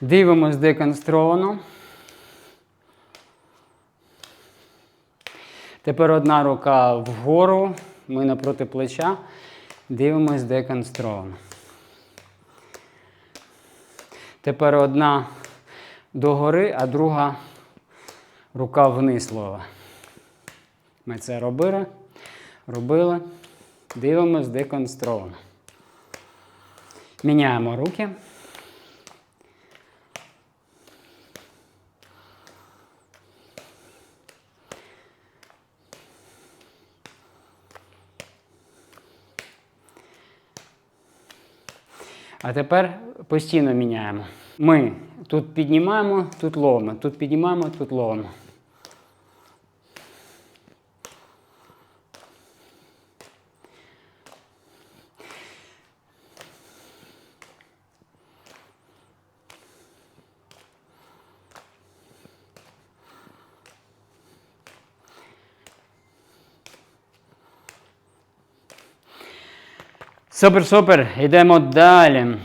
Дивимось деконстровано. Тепер одна рука вгору, ми напроти плеча. Дивимось деконстровано. Тепер одна догори, а друга рука вниз лова. Ми це робили, робили. Дивимось деконстровано. Міняємо руки. А тепер постійно міняємо. Ми тут піднімаємо, тут ловимо, тут піднімаємо, тут ловимо. Супер, супер. Йдемо далі.